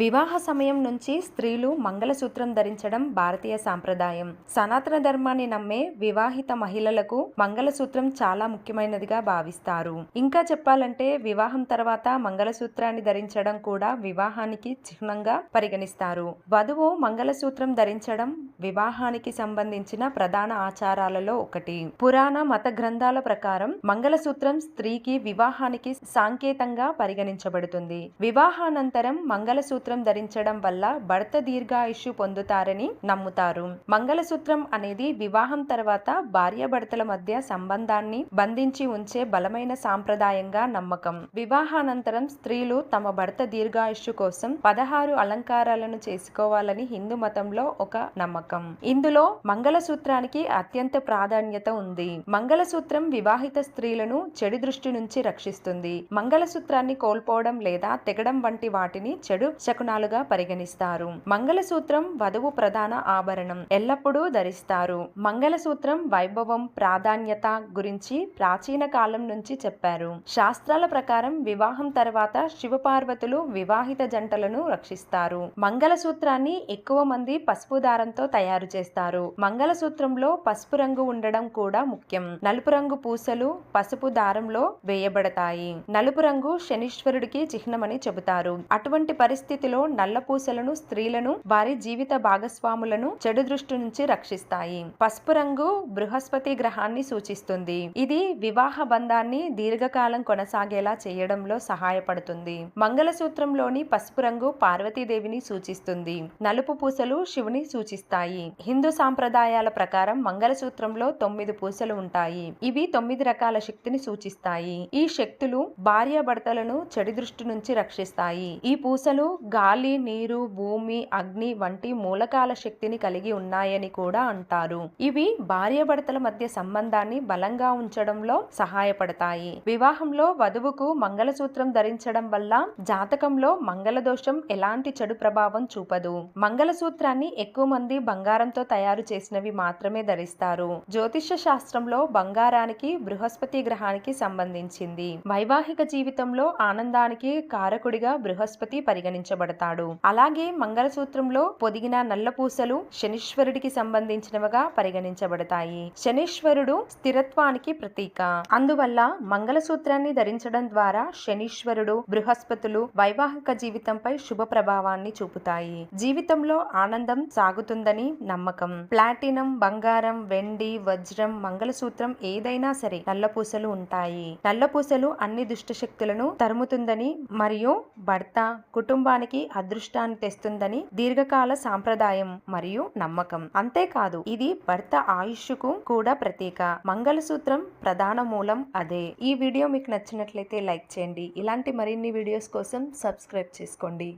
వివాహ సమయం నుంచి స్త్రీలు మంగళసూత్రం ధరించడం భారతీయ సాంప్రదాయం. సనాతన ధర్మాన్ని నమ్మే వివాహిత మహిళలకు మంగళసూత్రం చాలా ముఖ్యమైనదిగా భావిస్తారు. ఇంకా చెప్పాలంటే వివాహం తర్వాత మంగళసూత్రాన్ని ధరించడం కూడా వివాహానికి చిహ్నంగా పరిగణిస్తారు. వధువు మంగళసూత్రం ధరించడం వివాహానికి సంబంధించిన ప్రధాన ఆచారాలలో ఒకటి. పురాణ మత గ్రంథాల ప్రకారం మంగళసూత్రం స్త్రీకి వివాహానికి సాంకేతంగా పరిగణించబడుతుంది. వివాహానంతరం మంగళసూత్రం ధరించడం వల్ల భర్త దీర్ఘాయుష్యు పొందుతారని నమ్ముతారు. మంగళసూత్రం అనేది వివాహం తర్వాత భార్యాభర్తల మధ్య సంబంధాన్ని బంధించి ఉంచే బలమైన సాంప్రదాయంగా నమ్మకం. వివాహానంతరం స్త్రీలు తమ భర్త దీర్ఘాయుష్యు కోసం పదహారు అలంకారాలను చేసుకోవాలని హిందూ మతంలో ఒక నమ్మకం. ఇందులో మంగళసూత్రానికి అత్యంత ప్రాధాన్యత ఉంది. మంగళసూత్రం వివాహిత స్త్రీలను చెడు దృష్టి నుంచి రక్షిస్తుంది. మంగళసూత్రాన్ని కోల్పోవడం లేదా తెగడం వంటి వాటిని చెడు శకునాలుగా పరిగణిస్తారు. మంగళసూత్రం వధువు ప్రధాన ఆభరణం. ఎల్లప్పుడూ ధరిస్తారు. మంగళసూత్రం వైభవం ప్రాధాన్యత గురించి ప్రాచీన కాలం నుంచి చెప్పారు. శాస్త్రాల ప్రకారం వివాహం తర్వాత శివపార్వతులు వివాహిత జంటలను రక్షిస్తారు. మంగళసూత్రాన్ని ఎక్కువ మంది పసుపు దారంతో తయారు చేస్తారు. మంగళసూత్రంలో పసుపు రంగు ఉండడం కూడా ముఖ్యం. నలుపు రంగు పూసలు పసుపు దారంలో వేయబడతాయి. నలుపు రంగు శనీశ్వరుడికి చిహ్నమని చెబుతారు. అటువంటి పరిస్థితిలో నల్ల పూసలను స్త్రీలను వారి జీవిత భాగస్వాములను చెడు దృష్టి నుంచి రక్షిస్తాయి. పసుపు రంగు బృహస్పతి గ్రహాన్ని సూచిస్తుంది. ఇది వివాహ బంధాన్ని దీర్ఘకాలం కొనసాగేలా చేయడంలో సహాయపడుతుంది. మంగళసూత్రంలోని పసుపు రంగు పార్వతీదేవిని సూచిస్తుంది. నలుపు పూసలు శివుని సూచిస్తాయి. హిందూ సాంప్రదాయాల ప్రకారం మంగళసూత్రంలో తొమ్మిది పూసలు ఉంటాయి. ఇవి తొమ్మిది రకాల శక్తిని సూచిస్తాయి. ఈ శక్తులు భార్యాభర్తలను చెడు దృష్టి నుంచి రక్షిస్తాయి. ఈ పూసలు గాలి నీరు భూమి అగ్ని వంటి మూలకాల శక్తిని కలిగి ఉన్నాయని కూడా అంటారు. ఇవి భార్యాభర్తల మధ్య సంబంధాన్ని బలంగా ఉంచడంలో సహాయపడతాయి. వివాహంలో వధువుకు మంగళసూత్రం ధరించడం వల్ల జాతకంలో మంగళదోషం ఎలాంటి చెడు ప్రభావం చూపదు. మంగళసూత్రాన్ని ఎక్కువ మంది బంగారంతో తయారు చేసినవి మాత్రమే ధరిస్తారు. జ్యోతిష్య శాస్త్రంలో బంగారానికి బృహస్పతి గ్రహానికి సంబంధించింది. వైవాహిక జీవితంలో ఆనందానికి కారకుడిగా బృహస్పతి పరిగణించబడతాడు. అలాగే మంగళసూత్రంలో పొదిగిన నల్ల పూసలు శనీశ్వరుడికి సంబంధించినవిగా పరిగణించబడతాయి. శనీశ్వరుడు స్థిరత్వానికి ప్రతీక. అందువల్ల మంగళసూత్రాన్ని ధరించడం ద్వారా శనీశ్వరుడు బృహస్పతులు వైవాహిక జీవితంపై శుభ ప్రభావాన్ని చూపుతాయి. జీవితంలో ఆనందం సాగుతుందని నమ్మకం. ప్లాటినం బంగారం వెండి వజ్రం మంగళసూత్రం ఏదైనా సరే నల్లపూసలు ఉంటాయి. నల్లపూసలు అన్ని దుష్ట శక్తులను తరుముతుందని మరియు భర్త కుటుంబానికి అదృష్టాన్ని తెస్తుందని దీర్ఘకాల సాంప్రదాయం మరియు నమ్మకం. అంతేకాదు ఇది భర్త ఆయుష్కు కూడా ప్రతీక. మంగళసూత్రం ప్రధాన మూలం అదే. ఈ వీడియో మీకు నచ్చినట్లయితే లైక్ చేయండి. ఇలాంటి మరిన్ని వీడియోస్ కోసం సబ్స్క్రైబ్ చేసుకోండి.